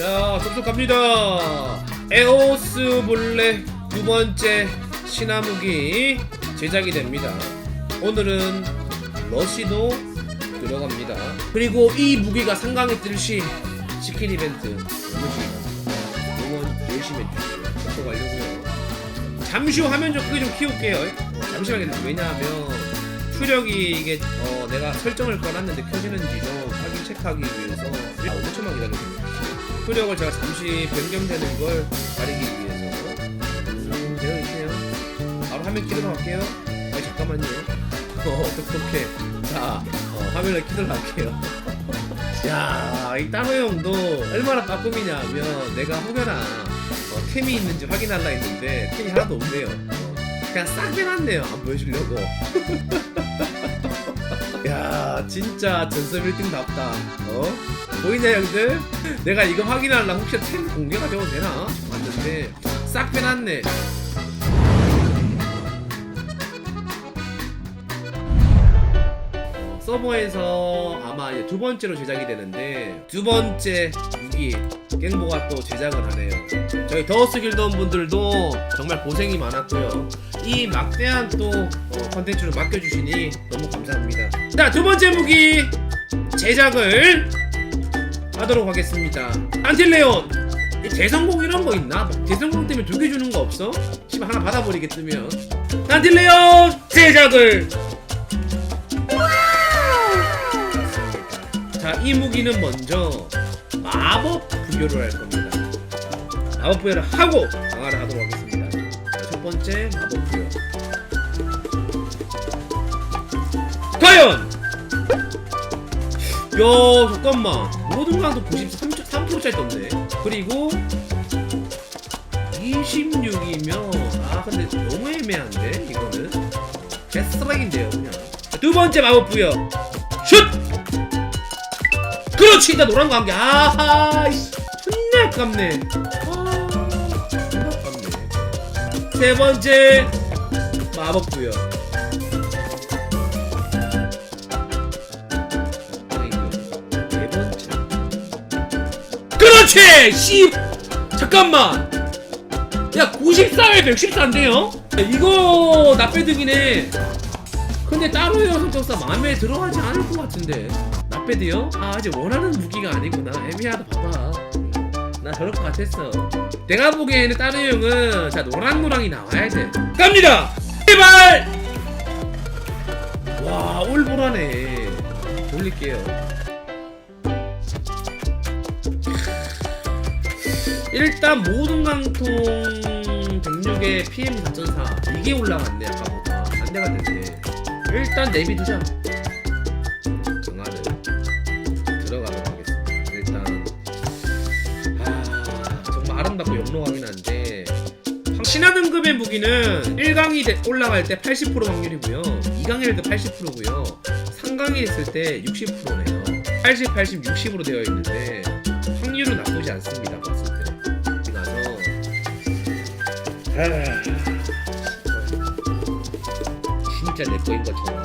쏙쏙 갑니다. 에오스 볼레 두 번째 신화무기 제작이 됩니다. 오늘은 러시도 들어갑니다. 그리고 이 무기가 시 치킨 이벤트 응원식입니다. 응원 열심히 해주세요. 접속 완료고요. 잠시 후 화면 좀 크게 좀 키울게요. 어, 잠시만요. 왜냐하면 추력이 이게 어, 내가 설정을 꺼놨는데 켜지는지 좀 확인 체크하기 위해서 아, 5초만 기다려주세요. 추력을 제가 잠시 변경되는 걸 가리기 위해서 음, 되어 있네요. 바로 화면 키도록 할게요. 아니 잠깐만요. 어, 어떡해. 자, 어, 화면을 키도록 할게요. 야, 이 따로 형도 얼마나 빠꿈이냐면 내가 혹여나 어, 템이 있는지 확인하려 했는데 템이 하나도 없네요. 어, 그냥 싹 해놨네요. 안 보여주려고. 야, 진짜 전설 1등답다. 어? 보이냐 형들? 내가 이거 확인하려고 혹시 템 공개가 되어도 되나? 봤는데 싹 빼놨네. 서버에서 아마 두 번째로 제작이 되는데 두 번째 무기 갱보가 또 제작을 하네요. 저희 더스 길드원 분들도 정말 고생이 많았고요. 이 막대한 또 어, 컨텐츠를 맡겨주시니 너무 감사합니다. 자 두 번째 무기 제작을 하도록 하겠습니다. 안틸레온 이 대성공 이런 거 있나? 막 대성공 때문에 두 개 주는 거 없어? 씨발 하나 받아버리겠으면 안틸레온 제작을 자, 이 무기는 먼저 마법 부여를 할 겁니다. 마법 부여를 하고 강화를 하도록 하겠습니다. 자, 첫 번째 마법 부여. 과연! 야, 잠깐만. 모든 강도 93초, 3%짜리 떴네. 그리고 26이면 아 근데 너무 애매한데 이거는 개쓰레기인데요 그냥 자, 두 번째 마법 부여 슛! 그렇지 나 노란 거한 개. 아하 존나 아깝네. 아 존나 아깝네. 세 번째 마법 부여 네 번째 그렇지! 씨 잠깐만. 야 94에 114인데요? 이거 나빼득이네. 근데 따로요 성격사 마음에 들어하지 않을 것 같은데 나빼드요? 아 아직 원하는 무기가 아니구나. 애매하다 봐봐. 나 저럴 것 같았어. 내가 보기에는 따로 형은 자 노랑노랑이 나와야 돼. 갑니다! 제발! 와 올보라네. 돌릴게요. 일단 모든 강통 106에 PM 4.4 이게 올라갔네 아까보다. 반대가 됐네. 일단 내비두자 아름답고 영롱하긴 한데 신화 등급의 무기는 1강이 돼- 올라갈 때 80% 확률이고요. 2강일 때 80%고요. 3강이 있을 때 60%네요. 80, 80, 60으로 되어 있는데 확률은 나쁘지 않습니다 봤을 때. 나서. 아, 진짜 내 거인 것처럼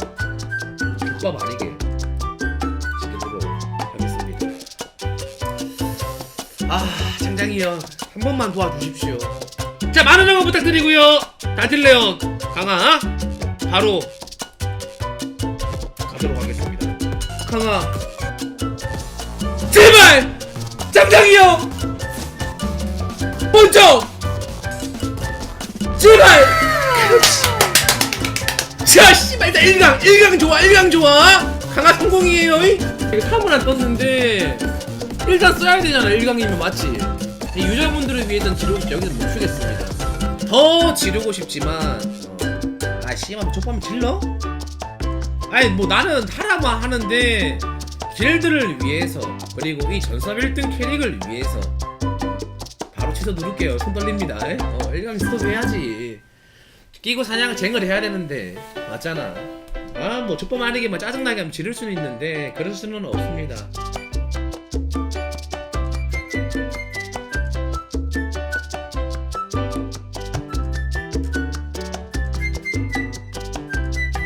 족밥 아니게. 지켜보도록 하겠습니다. 아 장장이요 한 번만 도와주십시오. 자 많은 응원 부탁드리고요. 다딜레온 강아 바로 가도록 하겠습니다. 강아 제발! 장장이요! 먼저! 제발! 자 씨발 나 1강 1강 좋아 1강 좋아. 강화 성공이에요. 이? 이거 탐을 안 떴는데 일단 써야 되잖아 1강이면 맞지? 이 유저분들을 위해선 지르고 싶지 여기서 못 추겠습니다. 더 지르고 싶지만 어. 아 씨발 족밤 질러? 아니 뭐 나는 하라만 하는데 길드를 위해서 그리고 이 전섭 1등 캐릭을 위해서 바로 취소 누를게요. 손 떨립니다. 에? 어 1강 스톱 해야지. 끼고 사냥 쟁을 해야 되는데 맞잖아. 아뭐 족밥 아니게 뭐 짜증나게 하면 지를 수는 있는데 그럴 수는 없습니다